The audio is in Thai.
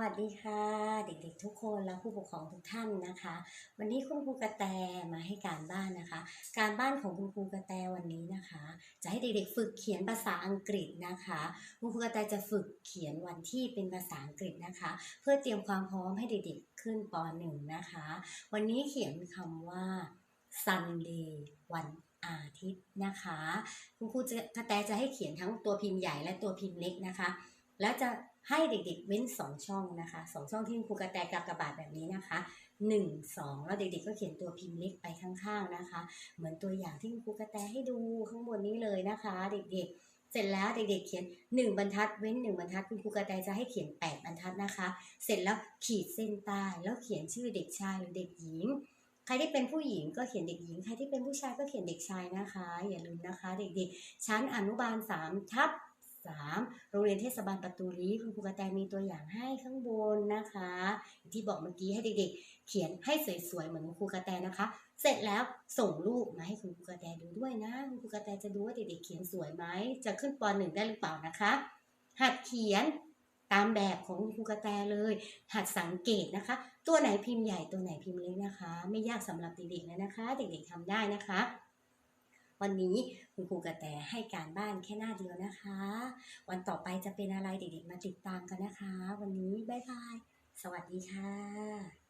วัสดีค่ะ เด็กๆทุกคนและผู้ปกครองทุกท่านนะคะ วันนี้คุณครูกระแตมาให้การบ้านนะคะ การบ้านของคุณครูกระแตวันนี้นะคะ จะให้เด็กๆฝึกเขียนภาษาอังกฤษนะคะคุณครูกระแตจะฝึกเขียนวันที่เป็นภาษาอังกฤษนะคะ เพื่อเตรียมความพร้อมให้เด็กๆขึ้นป .1 นะคะ วันนี้เขียนคำว่า Sunday วันอาทิตย์นะคะ คุณครูจะกระแตจะให้เขียนทั้งตัวพิมพ์ใหญ่และตัวพิมพ์เล็กนะคะ แล้วจะให้เด็กๆเว้น 2 ช่องนะคะสองช่องที่คุณครูกระแตกากระบาทแบบนี้นะคะ1 2แล้วเด็กๆก็เขียนตัวพิมพ์เล็กไปข้างๆนะคะ เหมือนตัวอย่างที่ครูกระแตให้ดูข้างบนนี้เลยนะคะ เด็กๆเสร็จแล้วเด็กๆเขียน 1 บรรทัดเว้น 1 บรรทัดคุณครูกระแตจะให้เขียน 8 บรรทัดนะคะ เสร็จแล้วขีดเส้นใต้แล้วเขียนชื่อเด็กชายหรือเด็กหญิง ใครที่เป็นผู้หญิงก็เขียนเด็กหญิง ใครที่เป็นผู้ชายก็เขียนเด็กชายนะคะ อย่าลืมนะคะ เด็กๆชั้นอนุบาล3ทับ 3โรงเรียนเทศบาลประตูรีคุณครูกระแตมีตัวอย่างให้ข้างบนนะคะ ที่บอกเมื่อกี้ให้เด็กๆ เขียนให้สวยๆเหมือนคุณครูกระแตนะคะ เสร็จแล้วส่งรูปมาให้คุณครูกระแตดูด้วยนะคุณครูกระแตจะดูว่าเด็กๆเขียนสวยไหมจะขึ้นป .1 ได้หรือเปล่านะคะ หัดเขียนตามแบบของคุณครูกระแตเลย หัดสังเกตนะคะ ตัวไหนพิมพ์ใหญ่ตัวไหนพิมพ์เล็กนะคะ ไม่ยากสำหรับเด็กๆเลยนะคะ เด็กๆทำได้นะคะ วันนี้คุณครูกระแตให้การบ้านแค่หน้าเดียวนะคะ วันต่อไปจะเป็นอะไรเด็กๆมาติดตามกันนะคะ วันนี้บ๊ายบาย สวัสดีค่ะ